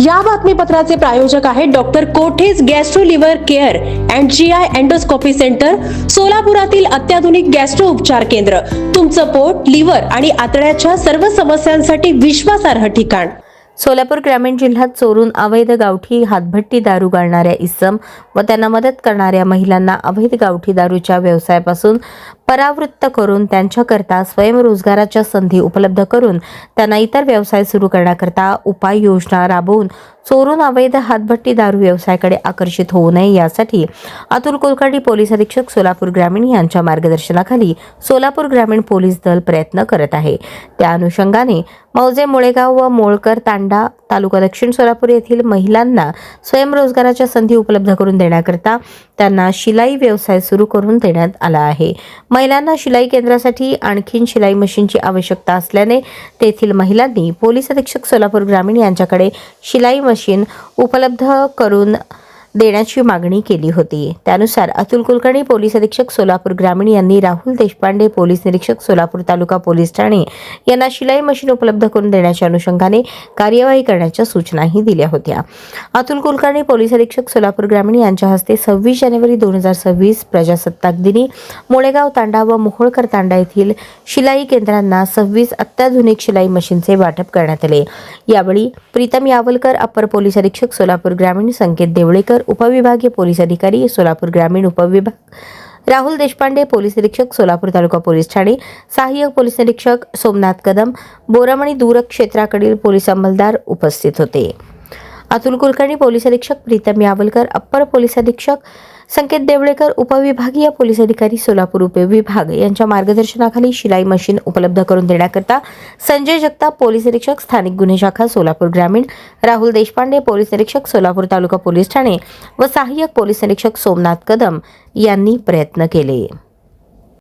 या बातमीपत्राचे प्रायोजक आहेत doctor Kothej gastro liver care and G I endoscopy centre सोलापुरातील अत्याधुनिक गॅस्ट्रो उपचार केंद्र. तुमचं पोट लिव्हर आणि आतड्याच्या सर्व समस्यांसाठी विश्वासार्ह ठिकाण. सोलापूर ग्रामीण जिल्ह्यात चोरून अवैध गावठी हातभट्टी दारू गाळणाऱ्या इसम व त्यांना मदत करणाऱ्या महिलांना अवैध गावठी दारूच्या व्यवसायापासून परावृत्त करून त्यांच्याकरता स्वयंरोजगाराच्या संधी उपलब्ध करून त्यांना इतर व्यवसाय सुरू करण्याकरता उपाययोजना राबवून चोरून अवैध हातभट्टी दारू व्यवसायाकडे आकर्षित होऊ नये यासाठी अतुल कुलकर्णी पोलीस अधीक्षक सोलापूर ग्रामीण यांच्या मार्गदर्शनाखाली सोलापूर ग्रामीण पोलीस दल प्रयत्न करत आहे. त्या अनुषंगाने मौजे मुळेगाव व मोळकर तांडा तालुका दक्षिण सोलापूर येथील महिलांना स्वयंरोजगाराच्या संधी उपलब्ध करून देण्याकरता त्यांना शिलाई व्यवसाय सुरू करून देण्यात आला आहे. महिलांना शिलाई केंद्रासाठी आणखीन शिलाई मशीनची आवश्यकता असल्याने तेथील महिलांनी पोलीस अधीक्षक सोलापूर ग्रामीण यांच्याकडे शिलाई मशीन उपलब्ध करून देण्याची मागणी केली होती. त्यानुसार अतुल कुलकर्णी पोलीस अधीक्षक सोलापूर ग्रामीण यांनी राहुल देशपांडे पोलीस निरीक्षक सोलापूर तालुका पोलीस ठाणे यांना शिलाई मशीन उपलब्ध करून देण्याच्या अनुषंगाने कार्यवाही करण्याच्या सूचनाही दिल्या होत्या. अतुल कुलकर्णी पोलीस अधीक्षक सोलापूर ग्रामीण यांच्या हस्ते सव्वीस जानेवारी दोन हजार सव्वीस प्रजासत्ताक दिनी मोळेगाव तांडा व मोहोळकर तांडा येथील शिलाई केंद्रांना सव्वीस अत्याधुनिक शिलाई मशीनचे वाटप करण्यात आले. यावेळी प्रीतम यावलकर अप्पर पोलीस अधीक्षक सोलापूर ग्रामीण संकेत देवळेकर उपविभागीय पोलीस अधिकारी सोलापूर ग्रामीण उपविभाग राहुल देशपांडे पोलीस निरीक्षक सोलापूर तालुका पोलीस ठाणे सहाय्यक पोलीस निरीक्षक सोमनाथ कदम बोरामणी दूर क्षेत्राकडील पोलीस अंमलदार उपस्थित होते. अतुल कुलकर्णी पोलीस अधीक्षक प्रीतम यावलकर अप्पर पोलीस अधीक्षक संकेत देवळेकर उपविभागीय पोलीस अधिकारी सोलापूर उपविभाग यांच्या मार्गदर्शनाखाली शिलाई मशीन उपलब्ध करून देण्याकरता संजय जगताप पोलीस निरीक्षक स्थानिक गुन्हे शाखा सोलापूर ग्रामीण राहुल देशपांडे पोलीस निरीक्षक सोलापूर तालुका पोलीस ठाणे व सहाय्यक पोलीस निरीक्षक सोमनाथ कदम यांनी प्रयत्न केले.